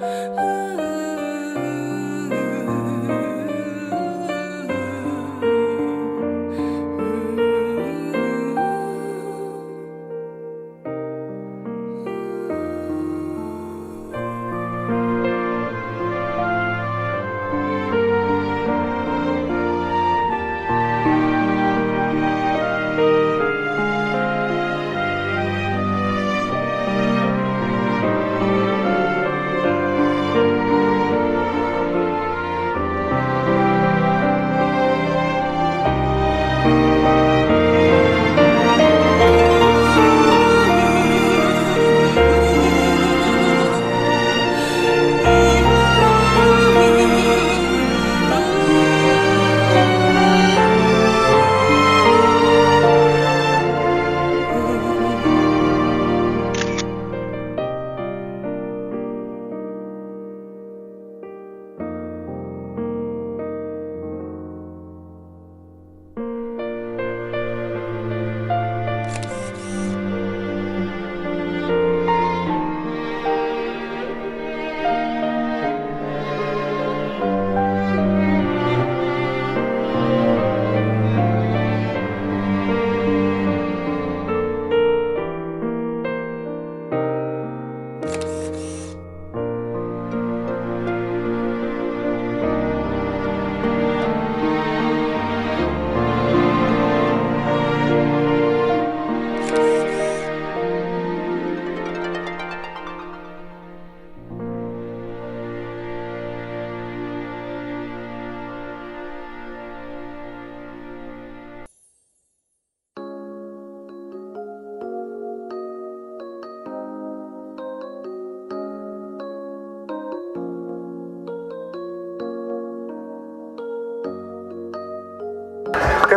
嗯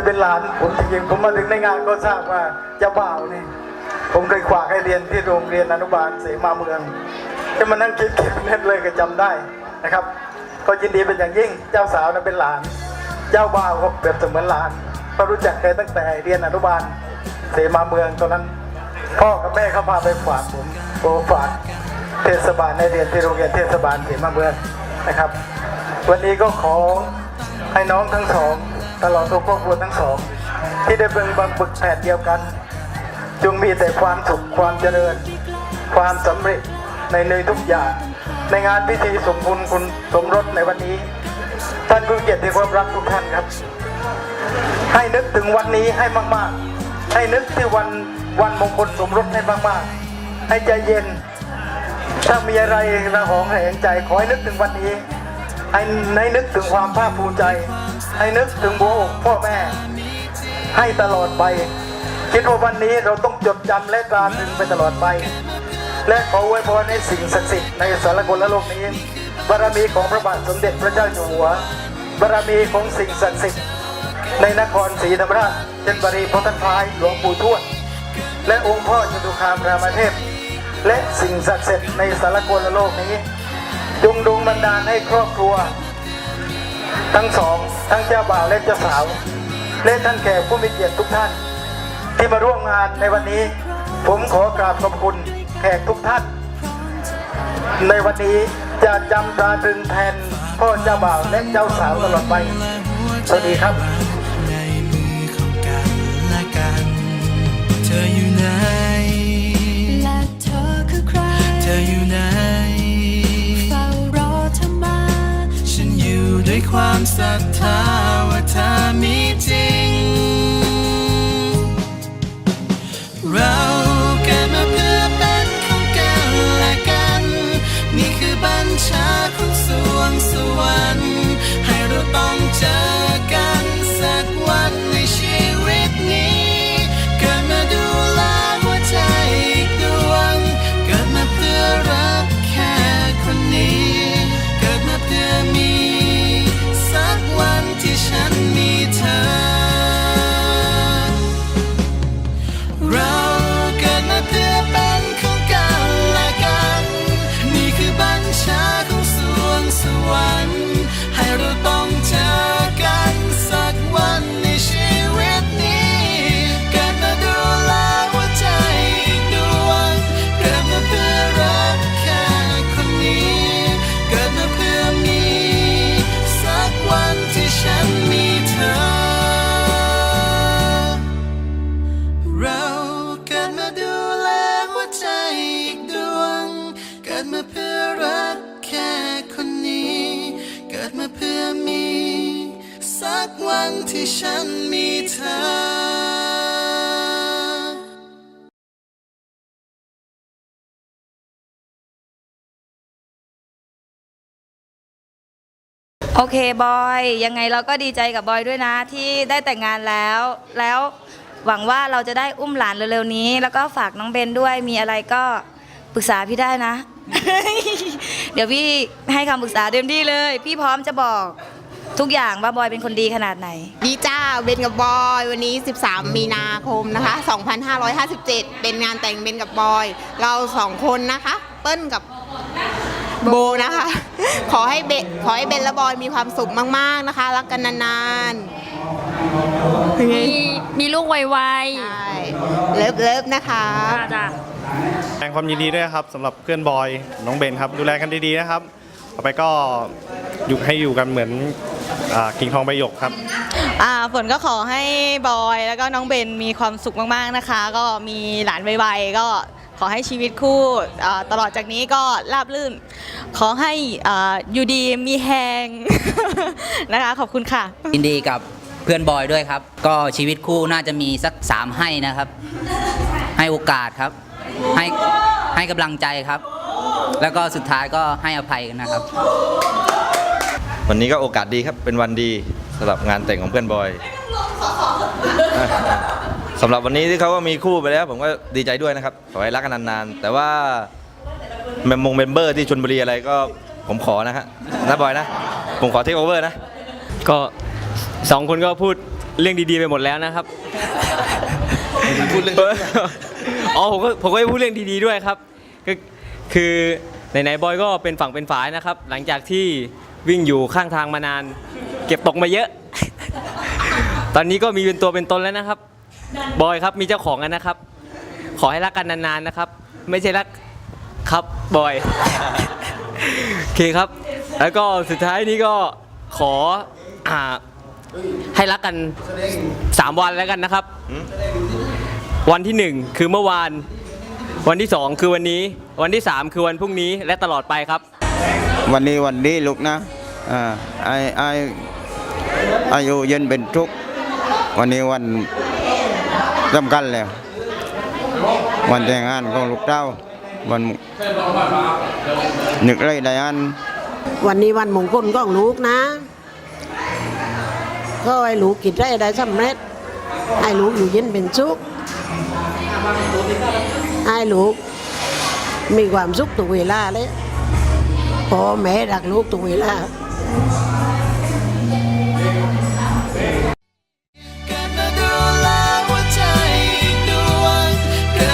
เคยเป็นหลานผมจริงๆผมมาถึงในงานก็ทราบว่าเจ้าบ่าวนี่ ผมเคยขวากให้เรียนที่โรงเรียนอนุบาลเสมาเมืองจะมานั่งคิดเก็บเน็ตเลยก็จำได้นะครับ ก็ยินดีเป็นอย่างยิ่งเจ้าสาวนะเป็นหลาน เจ้าบ่าวก็เปรียบเสมือนหลานเขารู้จักกันตั้งแต่เรียนอนุบาลเสมาเมืองตอนนั้น พ่อกับแม่เขาพาไปฝากผมโอฝากเทศบาลในเรียนที่โรงเรียนเทศบาลเสมาเมืองนะครับ วันนี้ก็ขอให้น้องทั้งสอง ตลอดทุกครอบครัวทั้งสอง ที่ได้เป็นบางปึกแผ่เดียวกัน จงมีแต่ความสุขความเจริญ ความสำเร็จในในทุกอย่าง ในงานพิธีสมบุญคุณสมรสในวันนี้ ท่านผู้เกียรติที่ความรักทุกท่านครับ ให้นึกถึงวันนี้ให้มากๆ ให้นึกที่วันวันมงคลสมรสให้มากๆ ให้ใจเย็น ถ้ามีอะไรระหองระแหงใจขอให้นึกถึงวันนี้ให้ให้นึกถึงความภาคภูมิใจ ให้นึกถึงโบอกพ่อแม่ ให้ตลอดไป คิดว่าวันนี้เราต้องจดจำและตราตรึงไปตลอดไป และขออวยพรให้สิ่งศักดิ์สิทธิ์ในสารกลและโลกนี้บารมีของพระบาทสมเด็จพระเจ้าอยู่หัวบารมีของสิ่งศักดิ์สิทธิ์ในนครศรีธรรมราชเช่นบารีพระท่านพายหลวงปู่ทวด และองค์พ่อจตุคามรามเทพ และสิ่งศักดิ์สิทธิ์ในสารกลแลโลกนี้จงดลบันดาลให้ครอบครัว ทั้งสองทั้งเจ้าบ่าวและเจ้าสาว และท่านแขกผู้มีเกียรติทุกท่าน ที่มาร่วมงานในวันนี้ ผมขอกราบขอบคุณแขกทุกท่าน ในวันนี้จะจำตราตรึงแทนพ่อเจ้าบ่าวและเจ้าสาวตลอดไป สวัสดีครับในมือของกันและกันเธออยู่ไหน ให้ วันที่ฉันมีเธอโอเค บอย ยังไงเราก็ดีใจกับบอยด้วยนะ ที่ได้แต่งงานแล้ว แล้วหวังว่าเราจะได้อุ้มหลานเร็วๆนี้ แล้วก็ฝากน้องเบนด้วยมีอะไรก็ปรึกษาพี่ได้นะ เดี๋ยวพี่ให้คำปรึกษาเต็มที่เลย พี่พร้อมจะบอก ทุกอย่างว่าบอยเป็นคนดีขนาดไหน ดีจ้าเบนกับบอยวันนี้ 13 มีนาคมนะคะ 2557 เป็นงานแต่งเบนกับบอย เราสองคนนะคะ เปิ้ลกับโบนะคะ ขอให้เบนขอให้เบนและบอยมีความสุขมากๆนะคะ รักกันนานๆเป็นไงมีมีลูกไวใช่เลิฟเลิฟนะคะๆจ้ะ แสดงความยินดีด้วยครับสำหรับเพื่อนบอยน้องเบนครับ ดูแลกันดีๆนะครับ ต่อไปก็อยู่ให้อยู่กันเหมือนอ่า กิ่งทองใบหยกครับอ่าฝนก็ขอให้บอยแล้วก็น้องเบนมีความสุขมากๆนะคะ ก็มีหลานไวๆก็ขอให้ชีวิตคู่อ่าตลอดจากนี้ก็ราบรื่น ขอให้อ่าอยู่ดีมีแหง นะคะ ขอบคุณค่ะ ยินดีกับเพื่อนบอยด้วยครับ ก็ชีวิตคู่น่าจะมีสักสามให้นะครับ ให้โอกาสครับ ให้ให้กำลังใจครับ แล้วก็สุดท้ายก็ให้อภัยกันนะครับ วันนี้ก็โอกาสดีครับเป็นวันดีสำหรับงานแต่งของเพื่อนบอยสำหรับวันนี้ที่เขาก็มีคู่ไปแล้ว ผมก็ดีใจด้วยนะครับขอให้รักกันนานๆแต่ว่าเมมมงเมมเบอร์ที่ชนบุรีอะไรก็ผมขอนะฮะนะบอยนะ ผมขอเทคโอเวอร์นะ ก็สองคนก็พูดเรื่องดีๆไปหมดแล้วนะครับพูดเรื่องอ๋อผมก็ผมก็จะพูดเรื่องดีๆด้วยครับ ก็คือไหนๆบอยก็เป็นฝั่งเป็นฝายนะครับ หลังจากที่ วิ่งอยู่ข้างทางมานาน เก็บตกมาเยอะ ตอนนี้ก็มีเป็นตัวเป็นตนแล้วนะครับ บอยครับมีเจ้าของแล้วนะครับ ขอให้รักกันนานๆนะครับ ไม่ใช่รักครับบอยโอเคครับ แล้วก็สุดท้ายนี้ก็ขออ่าให้รักกัน 3 วันแล้วกันนะครับ วันที่ 1 คือเมื่อวาน วันที่ 2 คือวันนี้ วันที่ 3 คือวันพรุ่งนี้และตลอดไปครับ วันนี้วันดีลูกนะอ่าไอไออายุเย็นเป็นทุกวันนี้วันสำคัญแล้ว วันแต่งงานของลูกเต้าวันนึกไรได้อัน วันนี้วันมงคลของลูกนะ ก็ให้ลูกกิจได้ได้สำเร็จให้ลูกอยู่เย็นเป็นสุขให้ลูกมีความสุขทุกเวลาเลย พ่อแม่รักลูกทุกเวลาเกิดมาดูแลหัวใจอีกดวงเวล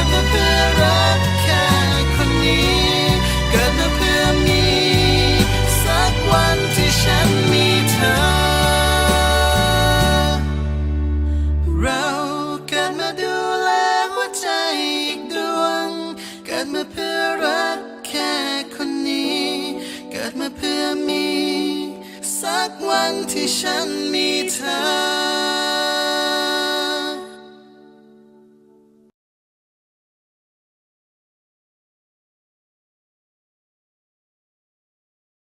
หัวใจอีกดวงเกิดมาเพื่อ เพื่อมี สักวันที่ฉันมีเธอ